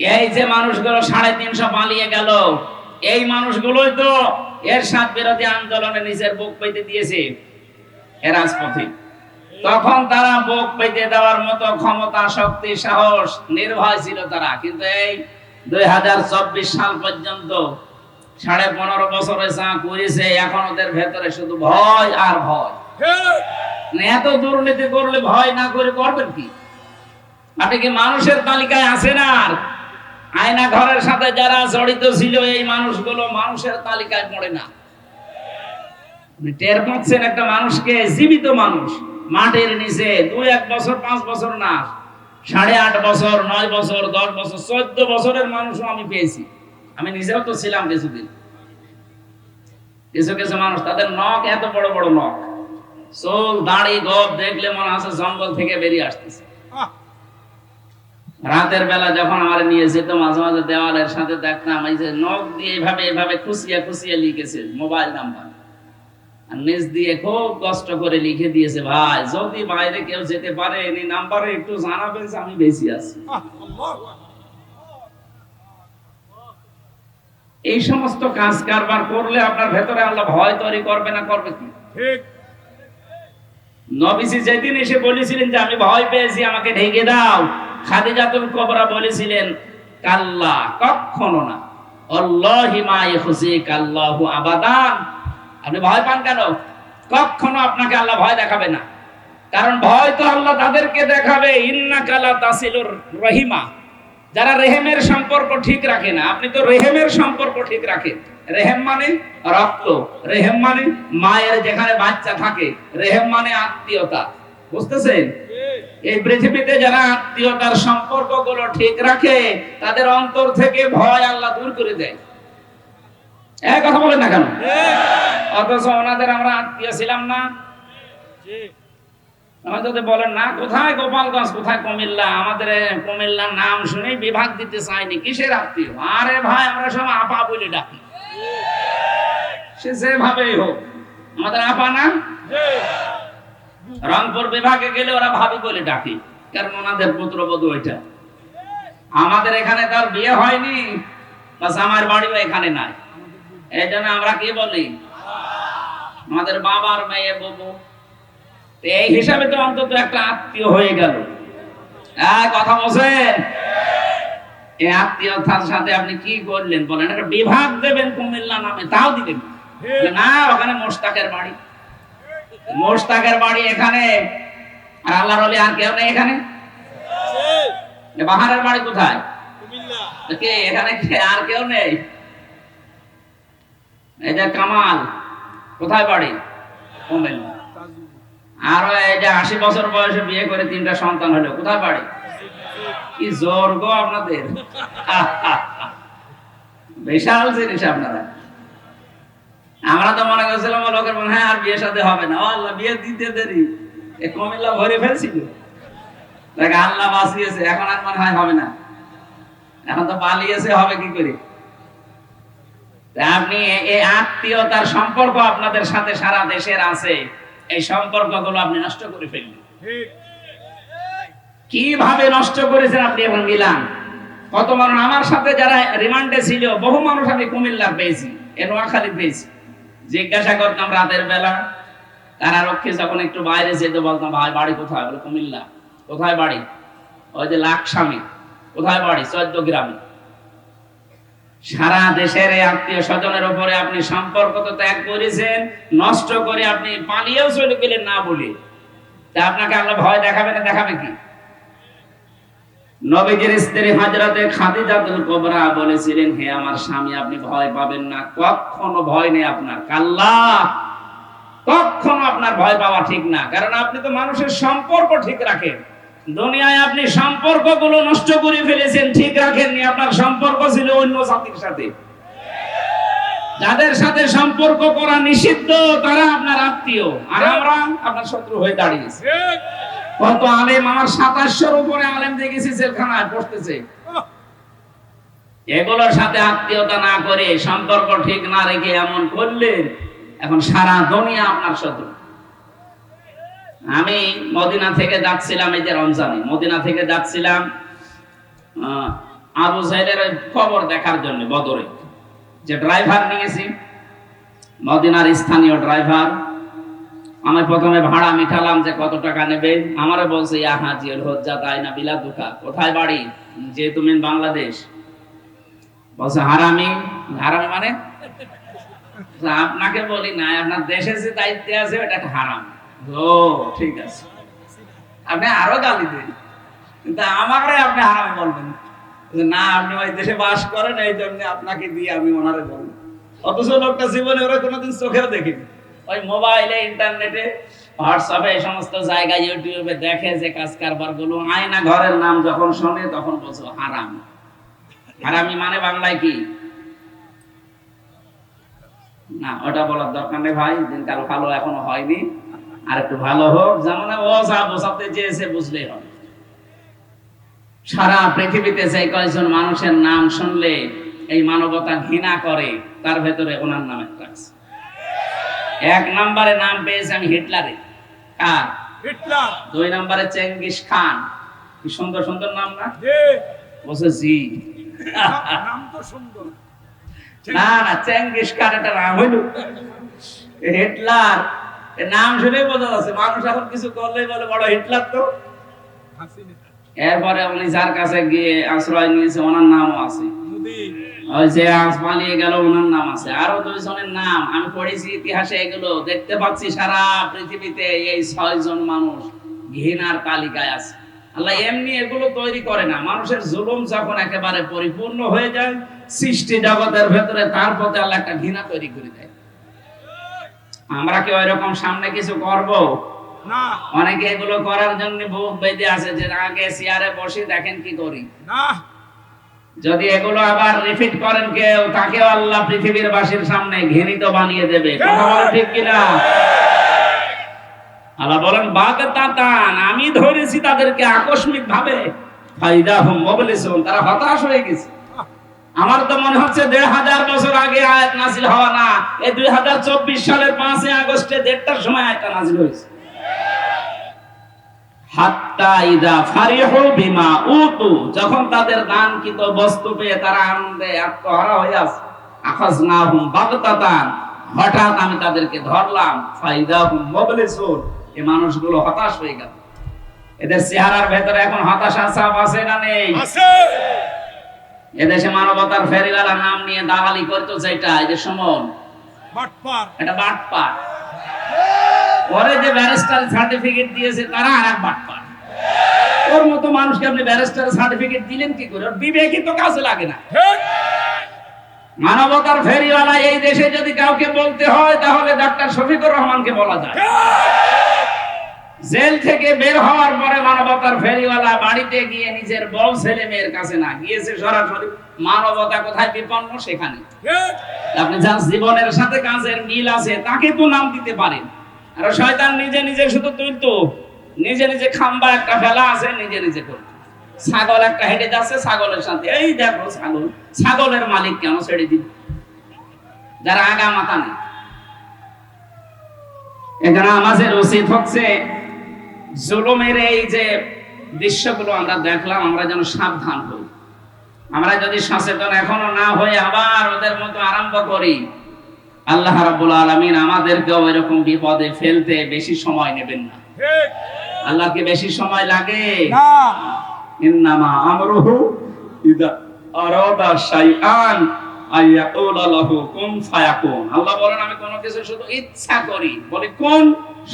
এই যে মানুষগুলো সাড়ে তিনশো পালিয়ে গেল, এই মানুষগুলোই তো এর সাত বিরোধী আন্দোলনে নিজের বুক পেতে দিয়েছে এ রাজপথে। তখন তারা বুক পেতে দেওয়ার মতো ক্ষমতা, শক্তি, সাহস, নির্ভয় ছিল তারা। কিন্তু এই দুই হাজার চব্বিশ সাল পর্যন্ত সাড়ে পনেরো বছরে চা করেছে, এখন ওদের ভেতরে শুধু ভয় আর ভয়। মানে এত দুর্নীতি করলে ভয় না করে করবেন কি? আপনি কি মানুষের তালিকায় আছেন আর আয়না ঘরের সাথে যারা জড়িত ছিল, এই মানুষগুলো মানুষের তালিকায় পড়ে না। টের পাচ্ছেন একটা মানুষকে, জীবিত মানুষ, মাটির নিচে দুই এক বছর, পাঁচ বছর না, সাড়ে আট বছর, নয় বছর, দশ বছর, চোদ্দ বছরের মানুষও আমি পেয়েছি। আমি নিজেও তো ছিলাম কিছুদিন। কিছু কিছু মানুষ, তাদের নখ এত বড় বড় নখ। চোল, দাড়ি, গপ দেখলে মনে আছে জঙ্গল থেকে বেরিয়ে আসতেছে। রাতের বেলা যখন আমার নিয়ে যেত মাঝে মাঝে দেওয়ালের সাথে দেখতাম এই যে নখ দিয়ে এইভাবে এইভাবে খুশিয়া খুশিয়া লিখেছে মোবাইল নাম্বার। আর নিজ দিয়ে খুব কষ্ট করে লিখে দিয়েছে ভাই যদি বাইরে কেউ যেতে পারে এই নাম্বারে একটু জানাবেন যে আমি বেশি আছি। এই সমস্ত কাজ কারবার করলে আপনার ভেতরে আল্লাহ ভয় তৈরি করবে না করবে কি? ঠিক। নবীজি যেদিন এসে বলেছিলেন যে আমি ভয় পেয়েছি আমাকে ঢেকে দাও। খাদিজাতুল কবরা বলেছিলেন, কাল্লা কখনো না। আল্লাহি আবাদান। আপনি ভয় পান কেন? কখনো আপনাকে আল্লাহ ভয় দেখাবে না। কারণ ভয় তো আল্লাহ তাদেরকে দেখাবে ইন্নাকালা তাসিলুর রহিমা। যারা রেহেমের সম্পর্ক ঠিক রাখে না, আপনি তো রেহেমের সম্পর্ক ঠিক রাখেন। রেহেম মানে রক্ত, রেহেম মানে মায়ের যেখানে বাচ্চা থাকে, রেহেম মানে আত্মীয়তা। বুঝতেছেন? এই পৃথিবীতে যারা আত্মীয়তার সম্পর্কগুলো ঠিক রাখে, তাদের অন্তর থেকে ভয় আল্লাহ দূর করে দেয়। এক কথা বলেন না কেন? অথচ ওনাদের আমরা আত্মীয় ছিলাম না। যদি বলেন, না, কোথায় গোপালগঞ্জ, কোথায় কুমিল্লা? আমাদের কুমিল্লার নাম শুনে বিভাগ দিতে চাইনি কিসের আত্মীয়? আরে ভাই, আমরা সব আপা বলে ডাকি। সে যেভাবেই হোক। আমাদের আপা না? রংপুর বিভাগে গেলে ওরা ভাবি বলে ডাকি, কারণ ওনাদের পুত্রবধূ ওইটা। আমাদের এখানে তার বিয়ে হয়নি, বাস আমার বাড়িও এখানে নাই। এই জন্য আমরা কি বলি? আমাদের বাবার মেয়ে বউ। এই হিসাবে তো অন্তত একটা আত্মীয় হয়ে গেল। হ্যাঁ কথা বলছেন? এই আত্মীয়তার সাথে আপনি কি করলেন বলেন? একটা বিভাগ দেবেন কুমিল্লা নামে, তাও দিবেন। না, ওখানে মোস্তাকের বাড়ি। মোস্তাকের বাড়ি এখানে? আর আল্লাহর অলি আর কেউ নেই এখানে? বাহারের বাড়ি কোথায়? কে এখানে আর কেউ নেই? এই যে কামাল কোথায় বাড়ি? কুমিল্লা আর এই যে আশি বছর বয়সে বিয়ে করে তিনটা সন্তান হলো কোথায় বাড়ি? কি জোর গো আপনাদের। বিশাল জিনিস আপনারা। আমরা তো মনে করছিলাম লোকের মনে হয় আর বিয়ে সাথে হবে না। আল্লাহ, বিয়ে দিতে দেরি। এ কুমিল্লা ভরে ফেলছিল। দেখ, আল্লাহ বাঁচিয়েছে, এখন আর মনে হয় হবে না। এখন তো পালিয়েছে, হবে কি করে? আপনি এই আত্মীয়তার সম্পর্ক আপনাদের সাথে সারা দেশের আছে। এই সম্পর্কগুলো আপনি নষ্ট করে ফেললেন। কীভাবে নষ্ট করেছেন আপনি এখন মিলান? কত মানুষ আমার সাথে যারা রিমান্ডে ছিল, বহু মানুষ আমি কুমিল্লার পেয়েছি, এ নোয়াখালী পেয়েছি। জিজ্ঞাসা করতাম রাতের বেলা কারারক্ষী যখন একটু বাইরে যেত বলতাম, ভাই, বাড়ি কোথায়? বলে, কুমিল্লা। কোথায় বাড়ি? ওই যে লাকস্বামী কোথায় বাড়ি? চোদ্দ গ্রামে। সারা দেশের এই আত্মীয় স্বজনের উপরে আপনি সম্পর্ক তো ত্যাগ করেছেন, নষ্ট করে আপনি পালিয়েও চলে গেলেন না বলে। তা আপনাকে আল্লাহ ভয় দেখাবে না দেখাবে কি? নবীজির স্ত্রী হযরতে খাদিজাতুল কুবরা বলেছিলেন, হে আমার স্বামী, আপনি ভয় পাবেন না। কখনো ভয় নেই আপনার। কাল্লা, কখনো আপনার ভয় পাওয়া ঠিক না। কারণ আপনি তো মানুষের সম্পর্ক ঠিক রাখেন। দুনিয়ায় আপনি সম্পর্কগুলো নষ্ট করে ফেলেছেন, ঠিক রাখেননি। আপনার সম্পর্ক ছিল অন্য জাতির সাথে। যাদের সাথে সম্পর্ক করা নিষিদ্ধ, তারা আপনার আত্মীয়। আর আমরা আপনার শত্রু হয়ে দাঁড়িয়েছি। কত আলেম, আমার সাতাশশোর উপরে আলেম দেখেছি জেলখানায়, পড়তেছে। এগুলোর সাথে আত্মীয়তা না করে সম্পর্ক ঠিক না রেখে এমন করলেন, এখন সারা দুনিয়া আপনার শত্রু। আমি মদিনা থেকে যাচ্ছিলাম, এই যে রমজানে, মদিনা থেকে যাচ্ছিলাম আবু সাইদের খবর দেখার জন্য বদরে। যে ড্রাইভার নিয়েছি, মদিনার স্থানীয় ড্রাইভার আমি প্রথমে ভাড়া মিঠালাম যে কত টাকা নেবে। আমারে বলছে, ইয়া হাজি হজ্জা, তাই না বিলা দুকা? কোথায় বাড়ি? যে তুমি বাংলাদেশ। বলছে, হারামি? হারামি মানে? আপনাকে বলি না, আপনার দেশে যে দায়িত্বে আছে, ওটা একটা হারাম। ও, ঠিক আছে। আপনি আরও গালি দেন। কিন্তু আমাকে আপনি হারামি বলবেন না। আপনি ওই দেশে বাস করেন এই জন্য আপনাকে দিয়ে আমি ওনারে বলব। অথচ লোকটা জীবনে ওরা কোনোদিন চোখেও দেখিনি। ওই মোবাইলে, ইন্টারনেটে হোয়াটসঅ্যাপে এই সমস্ত জায়গায় ইউটিউবে দেখে যে কাজ কারবারগুলো আয়না ঘরের নাম যখন শোনে, তখন বলছো, হারাম। হারামি মানে বাংলায় কি? না, ওটা বলার দরকার নেই ভাই, দিনকাল ভালো এখনও হয়নি। আর একটু ভালো হোক, যেমন ও যা বোঝাতে চেয়েছে, বুঝলেই হবে। সারা পৃথিবীতে যে কয়েকজন মানুষের নাম শুনলে এই মানবতা ঘৃণা করে, তার ভেতরে ওনার নাম একটা আছে। এক নম্বরে নাম পেয়েছে আমি হিটলারে। কার? হিটলার। দুই নম্বরে চেঙ্গিস খান। কি সুন্দর সুন্দর নাম না? বলছে জি। নাম তো সুন্দর। না না চেঙ্গিস খান এটা নাম হইল। হিটলার। নাম শুনেই বোঝা যাচ্ছে মানুষ এখন কিছু করলেই বলে বড় হিটলার তো। এরপরে উনি যার কাছে গিয়ে আশ্রয় নিয়েছে ওনার নামও আছে। ওই যে আজ পালিয়ে গেল ওনার নাম আছে। আরও দুইজনের নাম। আমি পড়েছি ইতিহাসে এগুলো। দেখতে পাচ্ছি সারা পৃথিবীতে এই ছয় মানুষ ঘৃণার তালিকায় আছে। আল্লাহ এমনি এগুলো তৈরি করে না। মানুষের জুলুম যখন একেবারে পরিপূর্ণ হয়ে যায় সৃষ্টি জগতের ভেতরে তার প্রতি আল্লাহ একটা ঘৃণা তৈরি করে দেয়। আমরা কি ওই রকম সামনে কিছু করব? না। অনেকে এগুলো করার জন্য বুক বেঁধে আছে যে আগে চেয়ারে বসে দেখেন কি করি। না। যদি এগুলো আবার রিপিট করেন কেউ তাকেও আল্লাহ পৃথিবীর বাসীর সামনে ঘৃণিত বানিয়ে দেবে। কথা বলো ঠিক কিনা? আল্লাহ বলেন বাগতাতান আমি ধরেছি তাদেরকে আকস্মিক ভাবে ফাইদা হুম মোবিলিসুন তারা হতাশ হয়ে গেছে। আমার তো মনে হচ্ছে দেড় হাজার বছর আগে আয়াত নাজিল হওয়া না। এই দুই হাজার চব্বিশ সালের পাঁচই আগস্টে দেড়টার সময় আয়াতটা নাজিল হয়েছে হাত্তা ইদা ফারিহু বিমা উতু যখন তাদের দানকৃত বস্তু পেয়ে তারা আনন্দে আত্মহারা হয়ে আছে। আখাজনাহুম বাগতাতান। হঠাৎ আমি তাদেরকে ধরলাম ফাইদাহুম মুবলিসুন। এই মানুষগুলো হতাশ হয়ে গেল। এদের চেহারার ভেতরে এখন হতাশা ছাপ আছে না নেই? এদেশে মানবতার ফেরিওয়ালা নাম নিয়ে দালালি করতো যেটা এই যে সমন বাটপার। এটা বাটপার। পরে যে ব্যারিস্টার সার্টিফিকেট দিয়েছে তারা আর এক বাটপার। ওর মতো মানুষকে আপনি ব্যারিস্টার সার্টিফিকেট দিলেন কি করে? ওর বিবেকই তো কাজে লাগে না। মানবতার ফেরিওয়ালা এই দেশে যদি কাউকে বলতে হয় তাহলে ডাক্তার শফিকুর রহমানকে বলা যায়। জেল থেকে বের হওয়ার পরে মানবতার ফেরিওয়ালা বাড়িতে গিয়ে নিজের বউ ছেলে মেয়ের কাছে না গিয়েছে সরাসরি। মানবতা কোথায় বিপন্ন? সেখানে। আপনি যার জীবনের সাথে কাজের মিল আছে তাকে তো নাম দিতে পারেন। আর শয়তান নিজে নিজে শুধু নিজে নিজে খাম্বা একটা ফেলা আছে, নিজে নিজে ছাগল একটা হেঁটে যাচ্ছে, ছাগলের সাথে। এই দেখো ছাগল। ছাগলের মালিক কেন ছেড়ে দিব যারা আগা মাথা নেই। এখানে আমাদের উচিত হচ্ছে জুলুমের এই যে দৃশ্যগুলো আমরা দেখলাম, আমরা যেন সাবধান হই। আমরা যদি সচেতন এখনও না হয়ে আবার ওদের মতো আরম্ভ করি আল্লাহ রাব্বুল আলামিন আমাদেরকে এরকম বিপদে ফেলতে বেশি সময় নেবেন না। ঠিক। আল্লাহকে বেশি সময় লাগে? না। ইন্নামা আমরুহু ইদা আরাদা শাইআন আইয়াকুলা লাহু কুন ফায়াকুন। আল্লাহ বলেন আমি কোনো কিছু শুধু ইচ্ছা করি। বলি কোন?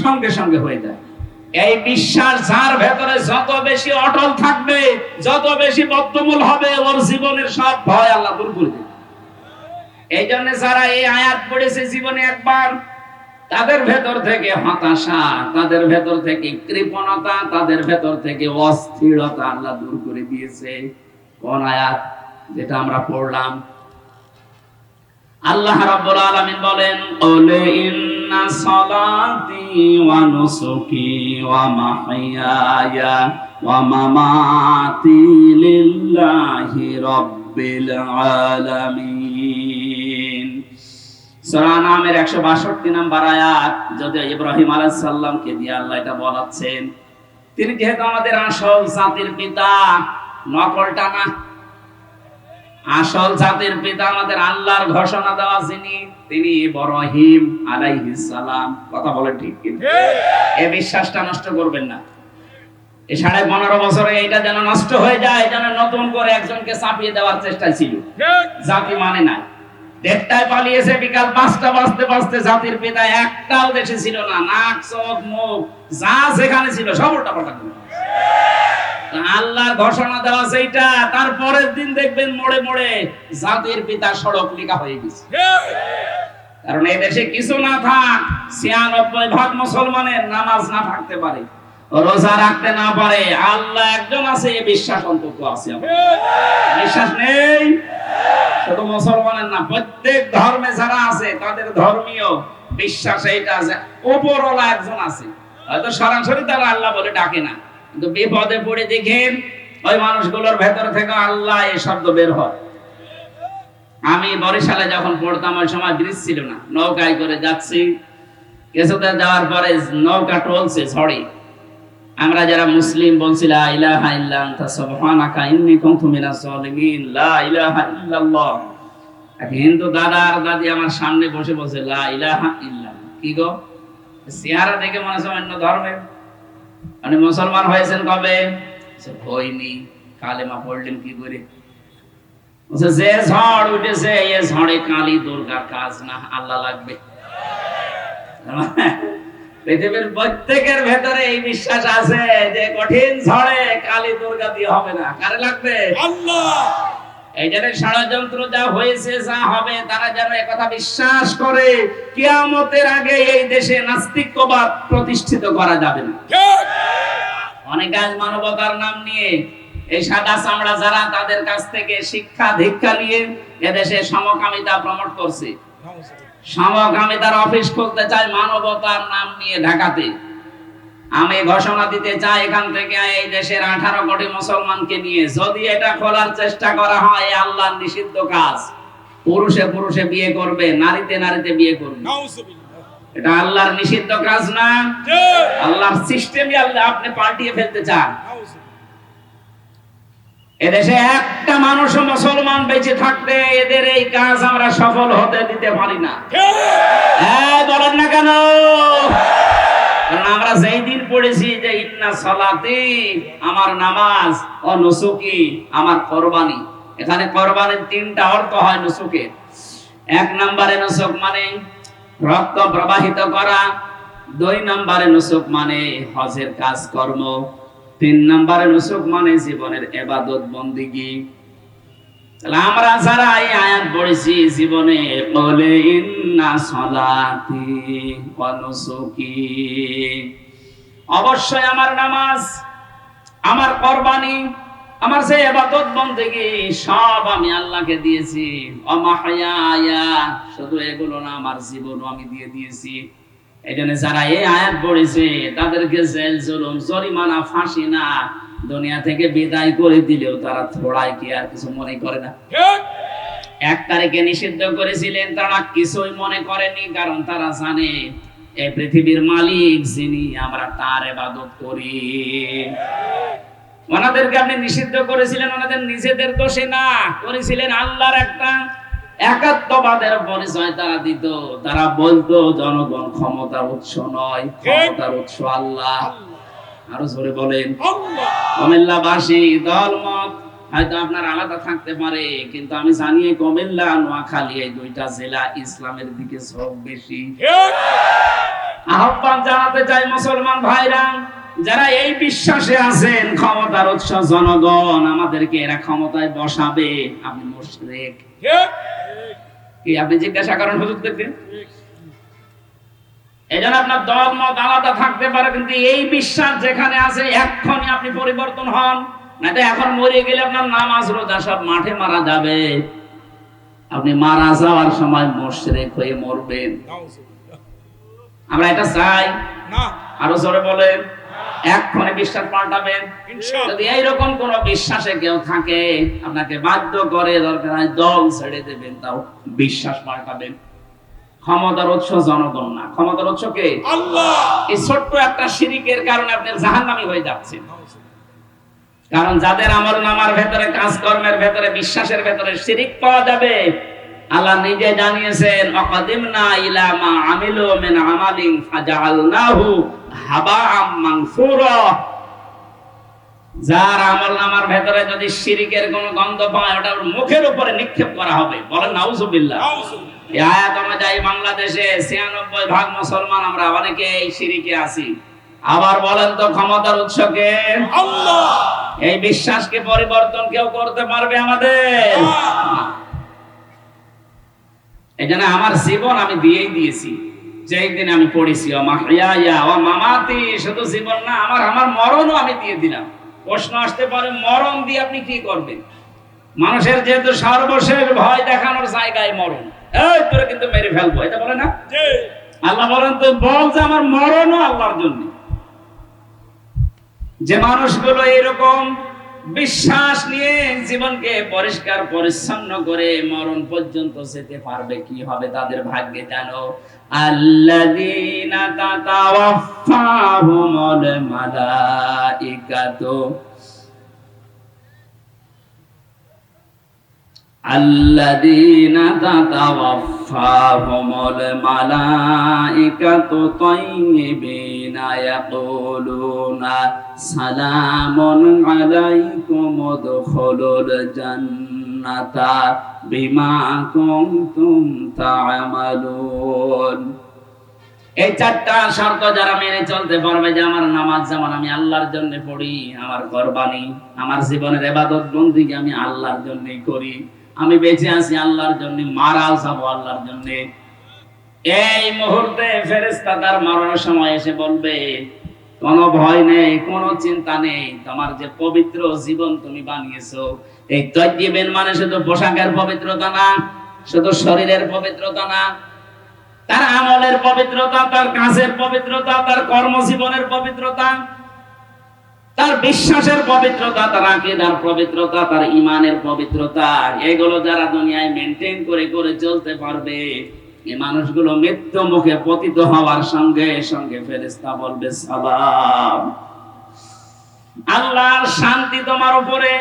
সঙ্গে সঙ্গে হয়ে যায়। এই বিশ্বাস যার ভেতরে যত বেশি অটল থাকবে যত বেশি বদ্ধমূল হবে ওর জীবনের সব ভয় আল্লাহ দূর করে দেবে। এই জন্য যারা এই আয়াত পড়েছে জীবনে একবার, তাদের ভেতর থেকে হতাশা, তাদের ভেতর থেকে কৃপণতা, তাদের ভেতর থেকে অস্থিরতা আল্লাহ দূর করে দিয়েছে। কোন আয়াত যেটা আমরা পড়লাম? আল্লাহ রাব্বুল আলামিন বলেন ওলে ইন্না সালাতি ওয়া নুসুকি ওয়া মাহইয়ায়া ওয়া মামাতি লিল্লাহি রাব্বিল আলামিন। সূরা নামের 162 নম্বর আয়াত যদি ইব্রাহিম দিয়ে আল্লাহ এটা বলাচ্ছেন। তিনি যেহেতু আমাদের আসল জাতির পিতা নকলটা না আসল জাতির পিতা আমাদের আল্লাহর ঘোষণা দেওয়া যিনি তিনি ইব্রাহিম আলাইহিস সালাম। কথা বলেন ঠিক? এই বিশ্বাসটা নষ্ট করবেন না। এই সাড়ে পনেরো বছরে এইটা যেন নষ্ট হয়ে যায় যেন নতুন করে একজনকে চাপিয়ে দেওয়ার চেষ্টা ছিল। জাতি মানে না দেড়টায় পালিয়েছে, বিকাল পাঁচটা বাজতে বাজতে জাতির পিতা একটাও দেশে ছিল না। নাক, চোখ, মুখ, যা যেখানে ছিল, সব উল্টা পাল্টা আল্লাহর ঘোষণা দেওয়া সেইটা তারপরের দিন দেখবেন মোড়ে মোড়ে জাতির পিতা সড়ক লেখা হয়ে গেছে। কারণ এই দেশে কিছু না থাক, ছিয়ানব্বই ভাগ মুসলমানের নামাজ না থাকতে পারে। রোজা রাখতে না পারে। আল্লাহ একজন আছে, এই বিশ্বাস অন্তত আছে বিশ্বাস নেই? শুধু মুসলমানের না, প্রত্যেক ধর্মে যারা আছে, তাদের ধর্মীয় বিশ্বাস এইটা আছে ওপরওয়ালা একজন আছে। হয়তো সরাসরি তারা আল্লাহ বলে ডাকে না, কিন্তু বিপদে পড়ে দেখেন, ওই মানুষগুলোর ভেতর থেকে আল্লাহ এই শব্দ বের হয়। আমি বরিশালে যখন পড়তাম, ওই সময় ব্রিজ ছিল না, নৌকায় করে যাচ্ছি। কিছুতে যাওয়ার পরে নৌকা টলছে ঝড়ে। আমরা যারা মুসলিম বলছি, লা ইলাহা ইল্লা সুবহানাকা, ইন্নী কুনতু মিনাজ জালিমিন লা ইলাহা ইল্লাল্লাহ। এক হিন্দু দাদা আর দাদি আমার সামনে বসে বসে লা ইলাহা ইল্লা কি গো? চেহারা দেখে মনে হচ্ছে অন্য ধর্মের মানে মুসলমান হয়েছেন কবে? হয়নি কালেমা পড়লেন কি করে? যে ঝড় উঠেছে, এ ঝড়ে কালী দুর্গার কাজ না, আল্লাহ লাগবে। পৃথিবীর প্রত্যেকের ভেতরে এই বিশ্বাস আছে যে কঠিন ঝড়ে কালী দুর্গা দিয়ে হবে না। কারে লাগবে? আল্লাহ! এই জন্য ষড়যন্ত্র যা হয়েছে যা হবে তারা যেন একথা বিশ্বাস করে কিয়ামতের আগে এই দেশে নাস্তিক্যবাদ প্রতিষ্ঠিত করা যাবে না। অনেক আজ মানবতার নাম নিয়ে এই সাদা চামড়া যারা তাদের কাছ থেকে শিক্ষা দীক্ষা নিয়ে এদেশে সমকামিতা প্রমোট করছে। সমকামিতার অফিস খুলতে চায় মানবতার নাম নিয়ে ঢাকাতে। আমি ঘোষণা দিতে চাই এখান থেকে এই দেশের আঠারো কোটি মুসলমানকে নিয়ে যদি এটা খোলার চেষ্টা করা হয় এ আল্লাহর নিষিদ্ধ কাজ। পুরুষে পুরুষে বিয়ে করবে নারীতে নারীতে বিয়ে করবে। এটা আল্লাহর নিষিদ্ধ কাজ না। আল্লাহর সিস্টেমই আল্লাহ আপনি পাল্টিয়ে ফেলতে চান। এদেশে একটা মানুষও মুসলমান বেঁচে থাকতে এদের এই কাজ আমরা সফল হতে দিতে পারি না। হ্যাঁ বলেন না কেন? কারণ আমরা যেই দিন পড়েছি যে, ইন্না সালাতি, আমার নামাজ, ও নুসুকি, আমার কোরবানি। এখানে কোরবানির তিনটা অর্থ হয় নুসুকের এক নম্বরে নুসুক মানে রক্ত প্রবাহিত করা, দুই নম্বরে নুসুক মানে হজের কাজ কর্ম তিন নম্বরে নুসুক মানে জীবনের এবাদত বন্দিগি। তাহলে আমরা যারা এই আয়াত পড়েছি, জীবনে বলে ইন্না সলাতি অবশ্যই আমার নামাজ, আমার কোরবানি, আমার যে ইবাদত বন্দেগি, সব আমি আল্লাহকে দিয়েছি। অমাহায়া, শুধু এগুলো না, আমার জীবনও আমি দিয়ে দিয়েছি। এই জন্য যারা এই আয়াত পড়েছে তাদেরকে জেল জুলুম জরিমানা ফাঁসি না দুনিয়া থেকে বিদায় করে দিলেও তারা কি আর কিছু মনে করে না। এক তারিখে নিষিদ্ধ করেছিলেন তারা কিছুই মনে করেনি কারণ তারা জানে এই পৃথিবীর মালিক যিনি আমরা তার এবাদত করি। ওনাদেরকে আপনি নিষিদ্ধ করেছিলেন ওনাদের নিজেদের দোষে না করেছিলেন আল্লাহর একটা একাত্মবাদের পরিচয় তারা দিত। তারা বলতো জনগণ ক্ষমতার উৎস নয় ক্ষমতার উৎস আল্লাহ। আরও জোরে বলেন কুমিল্লাবাসী দলমত হয়তো আপনার আলাদা থাকতে পারে কিন্তু আমি জানি কুমিল্লা নোয়াখালী এই দুইটা জেলা ইসলামের দিকে ঝোঁক বেশি। আহ্বান জানাতে চাই মুসলমান ভাইরা যারা এই বিশ্বাসে আছেন ক্ষমতার উৎস জনগণ আমাদেরকে এরা ক্ষমতায় বসাবে। আপনি মুশরিক। কি আপনি জিজ্ঞাসা করেন হুজুরদেরকে এই জন্য আপনার দল মত আলাদা থাকতে পারে কিন্তু এই বিশ্বাস যেখানে আছে এক্ষণি আপনি পরিবর্তন হন। এখন মরে গেলে আপনার নামাজ রোজা সব মাঠে মারা যাবে। আপনি মারা যাওয়ার সময় মোশরেক হয়ে মরবেন। আমরা এটা চাই। আরও জোরে বলেন। এক্ষণে বিশ্বাস পাল্টাবেন। যদি এইরকম কোন বিশ্বাসে কেউ থাকে আপনাকে বাধ্য করে দরকার হয় দল ছেড়ে দেবেন তাও বিশ্বাস পাল্টাবেন। ক্ষমতার উৎস জনগণ না। ক্ষমতার উৎস কে? আল্লাহ! এই ছোট্ট একটা শিরিকের কারণে আপনি জাহান্নামী হয়ে যাচ্ছেন। কারণ যাদের আমল নামার ভেতরে কাজকর্মের ভেতরে বিশ্বাসের ভেতরে শিরিক পাওয়া যাবে আল্লাহ নিজে জানিয়েছেন অকাদিমনা ইলা মা আমিলু মিন আমালিন যার আমল নামার ভেতরে যদি শিরিকের কোনো গন্ধ পায় ওটা ওর মুখের উপরে নিক্ষেপ করা হবে। বলেন নাউজুবিল্লাহ। এই আয়াত অনুযায়ী বাংলাদেশে ছিয়ানব্বই ভাগ মুসলমান আমরা অনেকে এই শিরিকে আছি। আবার বলেন তো ক্ষমতার উৎসকে আল্লাহ। এই বিশ্বাসকে পরিবর্তন কেউ করতে পারবে আমাদের? এই জন্য আমার জীবন আমি দিয়েই দিয়েছি। যেই দিন আমি পড়েছি মামাতি শুধু জীবন না আমার আমার মরণও আমি দিয়ে দিলাম। প্রশ্ন আসতে পারে মরণ দিয়ে আপনি কি করবেন? মানুষের যেহেতু সর্বশেষ ভয় দেখানোর জায়গায় মরণ। এই তোরা কিন্তু মেরে ফেলব এটা বলে না? আল্লাহ বলেন তো বল যে আমার মরণও আল্লাহর জন্য। যে মানুষগুলো এরকম বিশ্বাস নিয়ে জীবনকে পরিষ্কার, পরিচ্ছন্ন করে মরণ পর্যন্ত যেতে পারবে কি হবে তাদের ভাগ্যে জানো আল্লাযীনা তাতাওয়াফাহুমুল মালাইকাতু। الذين تتوفاهم الملائكة طيبين يقولون سلام عليكم ادخلوا الجنة بما كنتم تعملون এই চারটা শর্ত যারা মেনে চলতে পারবে যে আমার নামাজ যেমন আমি আল্লাহর জন্য পড়ি আমার কোরবানি আমার জীবনের এবাদত বন্দিকে আমি আল্লাহর জন্যই করি আমি বেঁচে আছি আল্লাহর জন্য মারা যাব আল্লাহর জন্য। এই মুহূর্তে ফেরেশতা তার মরণের সময় এসে বলবে, কোনো ভয় নেই, কোনো চিন্তা নেই, তোমার যে পবিত্র জীবন তুমি বানিয়েছো, এই তজ্জিবেন মানে শুধু পোশাকের পবিত্রতা না, শুধু শরীরের পবিত্রতা না, তার আমলের পবিত্রতা, তার কাজের পবিত্রতা, তার কর্মজীবনের পবিত্রতা তার বিশ্বাসের পবিত্রতা, তার আকিদার পবিত্রতা, তার ইমানের পবিত্রতা, এগুলো যারা দুনিয়ায় মেনটেন করে করে চলতে পারবে, এই মানুষগুলো মৃত্যু মুখে পতিত হওয়ার সঙ্গে সঙ্গে ফেরেশতা বলবে, সালাম। আল্লাহর শান্তি তোমার উপরে।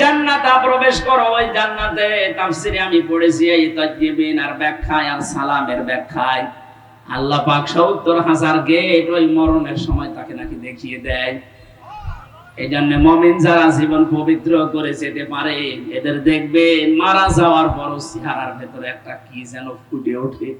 জান্নাতা, প্রবেশ করো ওই জান্নাতে। তাফসিরে আমি পড়েছি এই তাজ্জিবিন আর ব্যাখ্যায় আর সালামের ব্যাখ্যায়। আল্লাহ পাক 70 হাজার গেট ওই মরণের সময় তাকে নাকি দেখিয়ে দেয়। এই জন্য মমিন যারা জীবন পবিত্র করে যেতে পারে, এদের দেখবে মারা যাওয়ার পর চেহারার ভেতরে একটা কি যেন ফুটে ওঠে।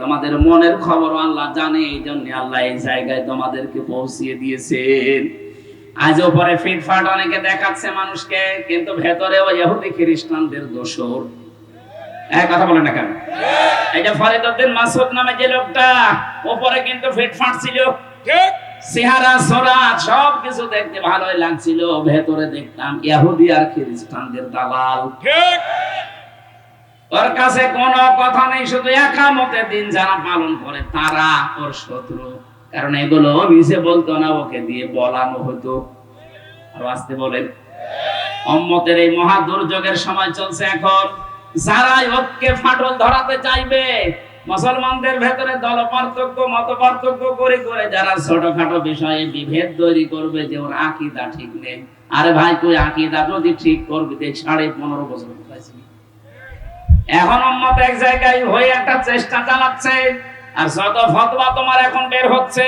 তোমাদের মনের খবর আল্লাহ জানে এই জন্য আল্লাহ এই জায়গায় তোমাদেরকে পৌঁছিয়ে দিয়েছেন। আজও পরে ফিটফাট অনেকে দেখাচ্ছে মানুষকে কিন্তু ভেতরে ওই ইহুদি খ্রিস্টানদের দোষর। এক কথা বলেন না কেন? এই যে ফরিদউদ্দিন মাসুদ নামে যে লোকটা ওপরে কিন্তু ফিটফাট ছিল। ঠিক। চেহারা সরা সব কিছু দেখতে ভালোই লাগছিল। ভেতরে দেখতাম ইহুদি আর খ্রিস্টানদের দালাল। ঠিক। ওর কাছে কোনো কথা নেই শুধু একামতে দিন যারা পালন করে তারা ওর শত্রু। কারণ এগুলো নিজে বলতো না ওকে দিয়ে বলানো হতো। আর আসতে বলেন অম্মতের এই মহা দুর্যোগের সময় চলছে এখন। ফাটল ধরাতে চাইবে, মুসলমানদের ভেতরে দল পার্থক্য, মত পার্থক্য করে করে যারা ছোটখাটো বিষয়ে বিভেদ তৈরি করবে যে ওর আকিদা ঠিক নেই। আরে ভাই, তুই আকিদা যদি ঠিক করবি, দেখ, সাড়ে পনেরো বছর এখন উম্মত এক জায়গায় হয়ে একটা চেষ্টা চালাচ্ছে। আর যত ফতোয়া তোমার এখন বের হচ্ছে,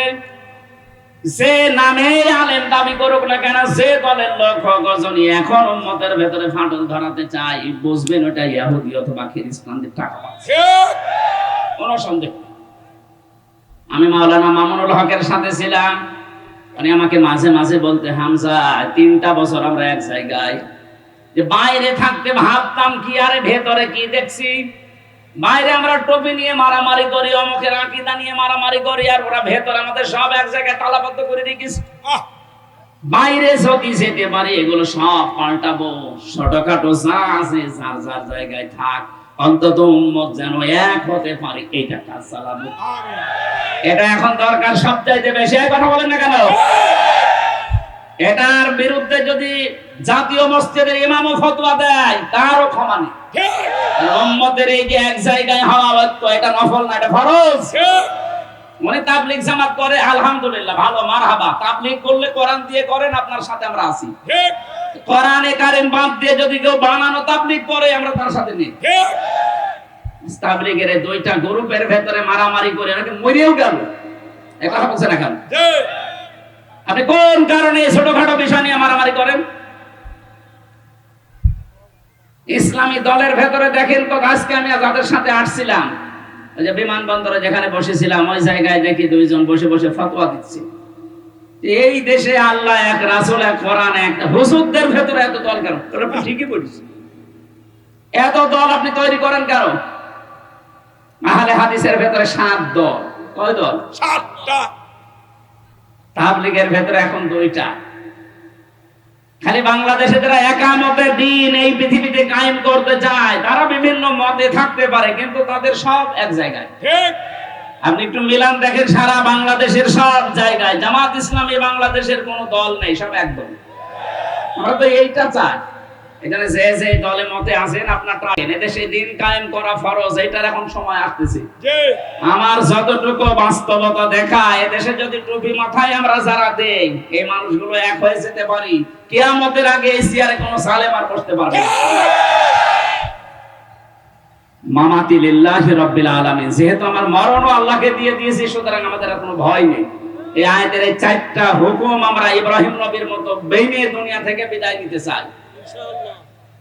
যে নামে আলেম দাবি করুক না কেন, যে দলের লোক গজনী এখন উম্মতের ভেতরে ফাটল ধরাতে চাই বুঝবেন ওটা ইয়াহুদি অথবা খ্রিস্টানদের টাকা পাচ্ছে। কোনো সন্দেহ আমি মাওলানা মামুনুল হকের সাথে ছিলাম। উনি আমাকে মাঝে মাঝে বলতে, হামজা, তিনটা বছর আমরা এক জায়গায়। যে বাইরে থাকতে ভাবতাম কি, আরে ভেতরে কি দেখছি? বাইরে আমরা টপি নিয়ে মারামারি করি অমুকের আকিদা নিয়ে মারামারি করি আর ওরা ভেতর আমাদের সব এক জায়গায় তালাবদ্ধ করে রেখেছে বাইরে যদি যেতে পারি এগুলো সব পাল্টাবো। ছোটখাটো যা আছে যার যার জায়গায় থাক অন্তত উম্মত যেন এক হতে পারে এইটা কাজ চালাবো এটা এখন দরকার সব চাইতে বেশি কথা বলেন না কেন? এটার বিরুদ্ধে যদি জাতীয় মসজিদের ইমামও ফতোয়া দেয় তারও ক্ষমা নেই। এই যে এক জায়গায় এটা নফল না এটা ফরজ। মনে তাবলিগ জামাত করে আলহামদুলিল্লাহ ভালো মারহাবা। তাবলিগ করলে কোরআন দিয়ে করেন আপনার সাথে আমরা আছি। ঠিক। কোরআনে কারিম বাদ দিয়ে যদি কেউ বানানো তাবলিগ করে আমরা তার সাথে নেই। ঠিক। তাবলিগের দুইটা গ্রুপের ভেতরে মারামারি করে নাকি মরেও গেল। এটা বলছে না কেন ঠিক আপনি কোন কারণে ছোটখাটো বিষয় নিয়ে মারামারি করেন? ইসলামী দলের ভেতরে দেখেন তো আজকে আমি যাদের সাথে আসছিলাম ওই যে বিমানবন্দরে যেখানে বসেছিলাম ওই জায়গায় দেখি দুইজন বসে বসে ফতোয়া দিচ্ছে। এই দেশে আল্লাহ এক রাসূল এক কোরআন এক হুজুরদের ভেতরে এত দল কেন? তোরা ঠিকই বলিস। এত দল আপনি তৈরি করেন কেন? আহলে হাদিসের ভেতরে সাত দল। কয় দল? সাতটা। তাবলিগের ভেতরে এখন দুইটা। খালি বাংলাদেশে যারা একামতের দিন এই পৃথিবীতে কায়েম করতে চায় তারা বিভিন্ন মতে থাকতে পারে কিন্তু তাদের সব এক জায়গায়। ঠিক। আপনি একটু মিলান দেখেন সারা বাংলাদেশের সব জায়গায় জামাত ইসলামী বাংলাদেশের কোনো দল নেই সব একদম। আমরা তো এইটা চাই। এখানে যে যে দলে মতে আছেন আপনারটা এদেশে দিন কায়েম করা ফরজ এটার এখন সময় আসতেছে। আমার যতটুকু বাস্তবতা দেখা এদেশে যদি টুপি মাথায় আমরা যারা দেই এই মানুষগুলো এক হয়ে যেতে পারি কিয়ামতের আগে এই চেয়ারে কোনো সালেম আর বসতে পারবে মামাতি লিল্লাহি রাব্বিল আলামিন যেহেতু আমার মরণও আল্লাহকে দিয়ে দিয়েছি সুতরাং আমাদের আর কোনো ভয় নেই। এই আয়াতের এই চারটা হুকুম আমরা ইব্রাহিম নবীর মতো বেইনে দুনিয়া থেকে বিদায় নিতে চাই। ইনশাআল্লাহ